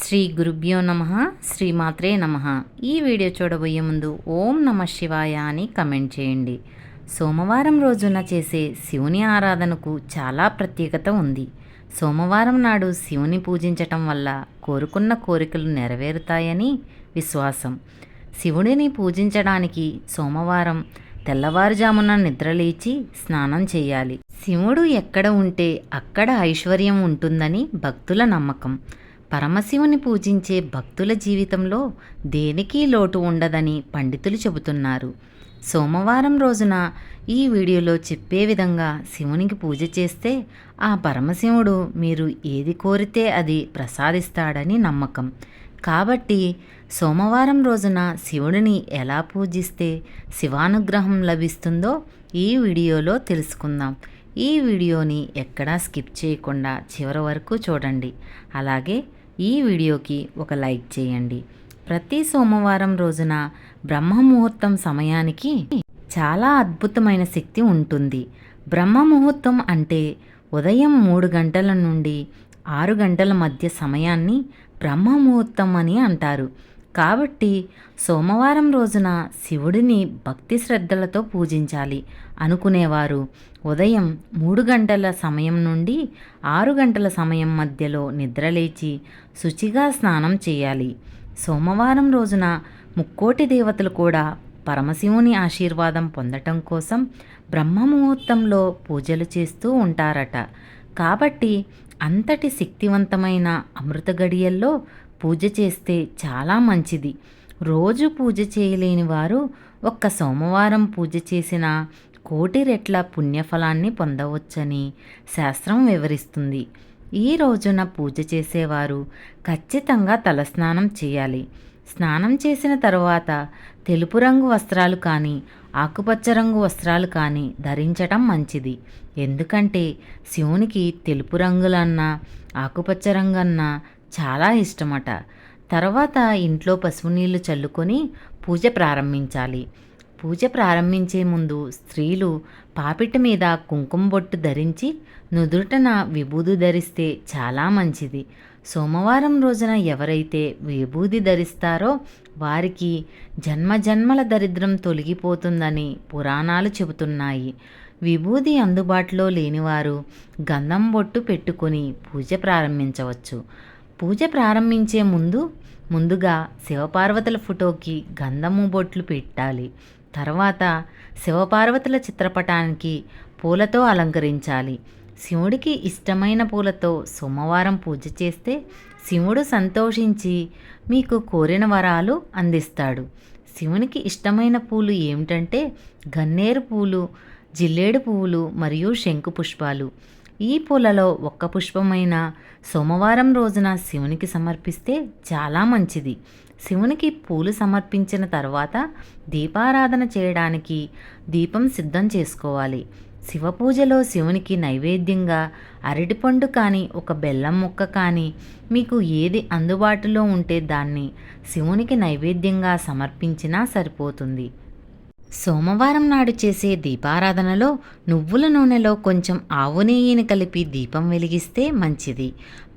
శ్రీ గురుభ్యో నమ శ్రీమాత్రే నమ. ఈ వీడియో చూడబోయే ముందు ఓం నమ శివాయ అని కమెంట్ చేయండి. సోమవారం రోజున చేసే శివుని ఆరాధనకు చాలా ప్రత్యేకత ఉంది. సోమవారం నాడు శివుని పూజించటం వల్ల కోరుకున్న కోరికలు నెరవేరుతాయని విశ్వాసం. శివుడిని పూజించడానికి సోమవారం తెల్లవారుజామున నిద్రలేచి స్నానం చేయాలి. శివుడు ఎక్కడ ఉంటే అక్కడ ఐశ్వర్యం ఉంటుందని భక్తుల నమ్మకం. పరమశివుని పూజించే భక్తుల జీవితంలో దేనికి లోటు ఉండదని పండితులు చెబుతున్నారు. సోమవారం రోజున ఈ వీడియోలో చెప్పే విధంగా శివునికి పూజ చేస్తే ఆ పరమశివుడు మీరు ఏది కోరితే అది ప్రసాదిస్తాడని నమ్మకం. కాబట్టి సోమవారం రోజున శివుడిని ఎలా పూజిస్తే శివానుగ్రహం లభిస్తుందో ఈ వీడియోలో తెలుసుకుందాం. ఈ వీడియోని ఎక్కడా స్కిప్ చేయకుండా చివరి వరకు చూడండి. అలాగే ఈ వీడియోకి ఒక లైక్ చేయండి. ప్రతి సోమవారం రోజున బ్రహ్మ ముహూర్తం సమయానికి చాలా అద్భుతమైన శక్తి ఉంటుంది. బ్రహ్మ ముహూర్తం అంటే ఉదయం మూడు గంటల నుండి ఆరు గంటల మధ్య సమయాన్ని బ్రహ్మ ముహూర్తం అని అంటారు. కాబట్టి సోమవారం రోజున శివుడిని భక్తి శ్రద్ధలతో పూజించాలి అనుకునేవారు. ఉదయం మూడు గంటల సమయం నుండి ఆరు గంటల సమయం మధ్యలో నిద్రలేచి శుచిగా స్నానం చేయాలి. సోమవారం రోజున ముక్కోటి దేవతలు కూడా పరమశివుని ఆశీర్వాదం పొందటం కోసం బ్రహ్మ ముహూర్తంలో పూజలు చేస్తూ ఉంటారట. కాబట్టి అంతటి శక్తివంతమైన అమృత గడియల్లో పూజ చేస్తే చాలా మంచిది. రోజు పూజ చేయలేని వారు ఒక్క సోమవారం పూజ చేసిన కోటి రెట్ల పుణ్యఫలాన్ని పొందవచ్చని శాస్త్రం వివరిస్తుంది. ఈ రోజున పూజ చేసేవారు ఖచ్చితంగా తలస్నానం చేయాలి. స్నానం చేసిన తరువాత తెలుపు రంగు వస్త్రాలు కానీ ఆకుపచ్చ రంగు వస్త్రాలు కానీ ధరించటం మంచిది. ఎందుకంటే శివునికి తెలుపు రంగులన్నా ఆకుపచ్చ రంగన్నా చాలా ఇష్టమట. తర్వాత ఇంట్లో పసుపు నీళ్ళు చల్లుకొని పూజ ప్రారంభించాలి. పూజ ప్రారంభించే ముందు స్త్రీలు పాపిట మీద కుంకుమ బొట్టు ధరించి నుదుటన విభూది ధరిస్తే చాలా మంచిది. సోమవారం రోజున ఎవరైతే విభూది ధరిస్తారో వారికి జన్మ జన్మల దరిద్రం తొలగిపోతుందని పురాణాలు చెబుతున్నాయి. విభూది అందుబాటులో లేనివారు గంధం బొట్టు పెట్టుకొని పూజ ప్రారంభించవచ్చు. పూజ ప్రారంభించే ముందు ముందుగా శివపార్వతుల ఫోటోకి గంధము బొట్లు పెట్టాలి. తర్వాత శివపార్వతుల చిత్రపటానికి పూలతో అలంకరించాలి. శివుడికి ఇష్టమైన పూలతో సోమవారం పూజ చేస్తే శివుడు సంతోషించి మీకు కోరిన వరాలు అందిస్తాడు. శివునికి ఇష్టమైన పూలు ఏమిటంటే గన్నేరు పూలు జిల్లేడు పువ్వులు మరియు శంకు పుష్పాలు. ఈ పూలలో ఒక్క పుష్పమైన సోమవారం రోజున శివునికి సమర్పిస్తే చాలా మంచిది. శివునికి పూలు సమర్పించిన తర్వాత దీపారాధన చేయడానికి దీపం సిద్ధం చేసుకోవాలి. శివ పూజలో శివునికి నైవేద్యంగా అరటిపండు కానీ ఒక బెల్లం ముక్క కానీ మీకు ఏది అందుబాటులో ఉంటే దాన్ని శివునికి నైవేద్యంగా సమర్పించినా సరిపోతుంది. సోమవారం నాడు చేసే దీపారాధనలో నువ్వుల నూనెలో కొంచెం ఆవు నెయ్యిని కలిపి దీపం వెలిగిస్తే మంచిది.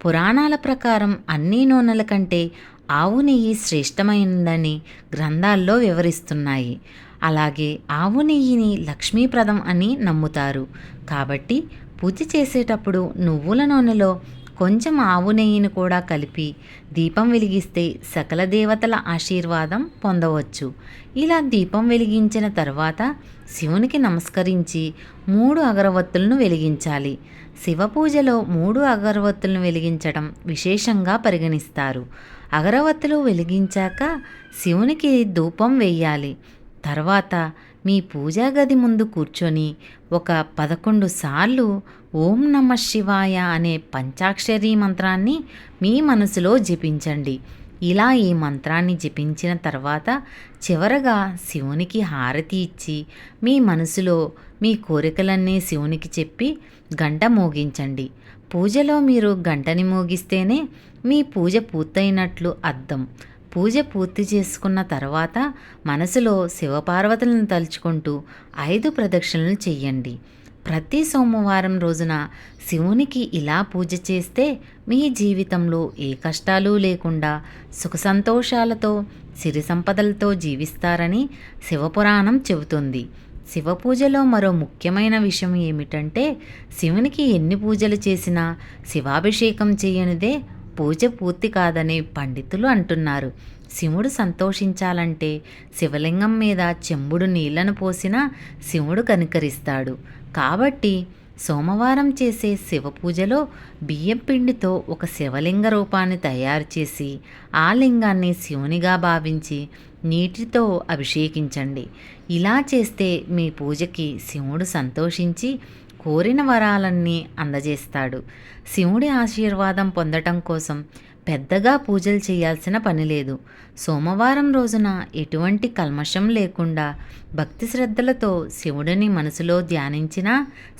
పురాణాల ప్రకారం అన్ని నూనెల కంటే ఆవు నెయ్యి శ్రేష్టమైనదని గ్రంథాల్లో వివరిస్తున్నాయి. అలాగే ఆవు నెయ్యిని లక్ష్మీప్రదం అని నమ్ముతారు. కాబట్టి పూజ చేసేటప్పుడు నువ్వుల నూనెలో కొంచెం ఆవు నెయ్యిని కూడా కలిపి దీపం వెలిగిస్తే సకల దేవతల ఆశీర్వాదం పొందవచ్చు. ఇలా దీపం వెలిగించిన తర్వాత శివునికి నమస్కరించి మూడు అగరవత్తులను వెలిగించాలి. శివ పూజలో మూడు అగరవత్తులను వెలిగించడం విశేషంగా పరిగణిస్తారు. అగరవత్తులు వెలిగించాక శివునికి ధూపం వేయాలి. తర్వాత మీ పూజా గది ముందు కూర్చొని ఒక పదకొండు సార్లు ఓం నమ శివాయ అనే పంచాక్షరీ మంత్రాన్ని మీ మనసులో జపించండి. ఇలా ఈ మంత్రాన్ని జపించిన తర్వాత చివరగా శివునికి హారతి ఇచ్చి మీ మనసులో మీ కోరికలన్నీ శివునికి చెప్పి గంట మోగించండి. పూజలో మీరు గంటని మోగిస్తేనే మీ పూజ పూర్తయినట్లు అర్థం. పూజ పూర్తి చేసుకున్న తర్వాత మనసులో శివపార్వతులను తలుచుకుంటూ ఐదు ప్రదక్షిణలు చెయ్యండి. ప్రతి సోమవారం రోజున శివునికి ఇలా పూజ చేస్తే మీ జీవితంలో ఏ కష్టాలు లేకుండా సుఖ సంతోషాలతో సిరి సంపదలతో జీవిస్తారని శివపురాణం చెబుతుంది. శివ పూజలో మరో ముఖ్యమైన విషయం ఏమిటంటే శివునికి ఎన్ని పూజలు చేసినా శివాభిషేకం చేయనిదే పూజ పూర్తి కాదని పండితులు అంటున్నారు. శివుడు సంతోషించాలంటే శివలింగం మీద చెంబుడు నీళ్ళను పోసినా శివుడు కనికరిస్తాడు. కాబట్టి సోమవారం చేసే శివ పూజలో బియ్యం పిండితో ఒక శివలింగ రూపాన్ని తయారు చేసి ఆ లింగాన్ని శివునిగా భావించి నీటితో అభిషేకించండి. ఇలా చేస్తే మీ పూజకి శివుడు సంతోషించి కోరిన వరాలన్నీ అందజేస్తాడు. శివుడి ఆశీర్వాదం పొందటం కోసం పెద్దగా పూజలు చేయాల్సిన పని లేదు సోమవారం రోజున ఎటువంటి కల్మషం లేకుండా భక్తి శ్రద్ధలతో శివుడిని మనసులో ధ్యానించినా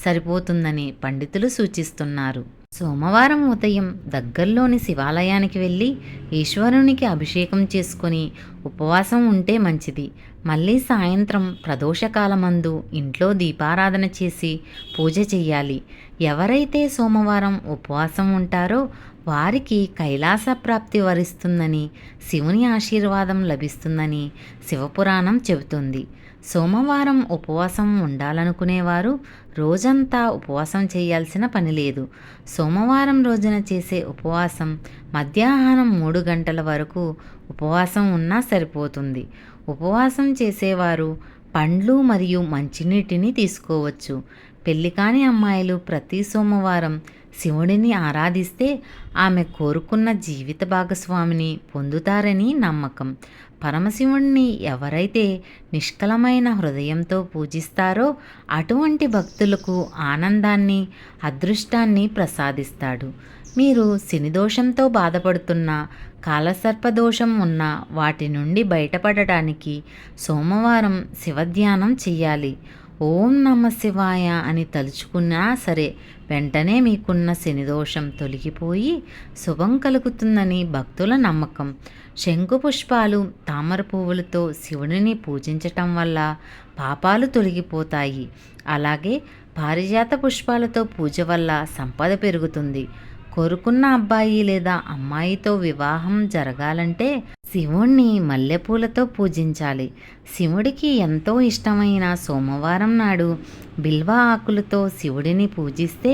సరిపోతుందని పండితులు సూచిస్తున్నారు. సోమవారం ఉదయం దగ్గరలోని శివాలయానికి వెళ్ళి ఈశ్వరునికి అభిషేకం చేసుకొని ఉపవాసం ఉంటే మంచిది. మళ్ళీ సాయంత్రం ప్రదోషకాలమందు ఇంట్లో దీపారాధన చేసి పూజ చెయ్యాలి. ఎవరైతే సోమవారం ఉపవాసం ఉంటారో వారికి కైలాస ప్రాప్తి వరిస్తుందని శివుని ఆశీర్వాదం లభిస్తుందని శివపురాణం చెబుతుంది. సోమవారం ఉపవాసం ఉండాలనుకునేవారు రోజంతా ఉపవాసం చేయాల్సిన పని లేదు. సోమవారం రోజున చేసే ఉపవాసం మధ్యాహ్నం మూడు గంటల వరకు ఉపవాసం ఉన్నా సరిపోతుంది. ఉపవాసం చేసేవారు పండ్లు మరియు మంచినీటిని తీసుకోవచ్చు. పెళ్ళి కాని అమ్మాయిలు ప్రతి సోమవారం శివుడిని ఆరాధిస్తే ఆమె కోరుకున్న జీవిత భాగస్వామిని పొందుతారని నమ్మకం. పరమశివుణ్ణి ఎవరైతే నిష్కలమైన హృదయంతో పూజిస్తారో అటువంటి భక్తులకు ఆనందాన్ని అదృష్టాన్ని ప్రసాదిస్తాడు. మీరు శనిదోషంతో బాధపడుతున్న కాలసర్పదోషం ఉన్న వాటి నుండి బయటపడటానికి సోమవారం శివధ్యానం చెయ్యాలి. ఓం నమ శివాయ అని తలుచుకున్నా సరే వెంటనే మీకున్న శనిదోషం తొలగిపోయి శుభం కలుగుతుందని భక్తుల నమ్మకం. శంకు పుష్పాలు తామర పువ్వులతో శివుడిని పూజించటం వల్ల పాపాలు తొలగిపోతాయి. అలాగే పారిజాత పుష్పాలతో పూజ వల్ల సంపద పెరుగుతుంది. కోరుకున్న అబ్బాయి లేదా అమ్మాయితో వివాహం జరగాలంటే శివుణ్ణి మల్లెపూలతో పూజించాలి. శివుడికి ఎంతో ఇష్టమైన సోమవారం నాడు బిల్వ ఆకులతో శివుడిని పూజిస్తే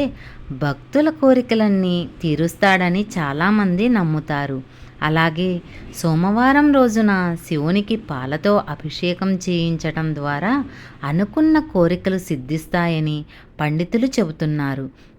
భక్తుల కోరికలన్నీ తీరుస్తాడని చాలామంది నమ్ముతారు. అలాగే సోమవారం రోజున శివునికి పాలతో అభిషేకం చేయించటం ద్వారా అనుకున్న కోరికలు సిద్ధిస్తాయని పండితులు చెబుతున్నారు.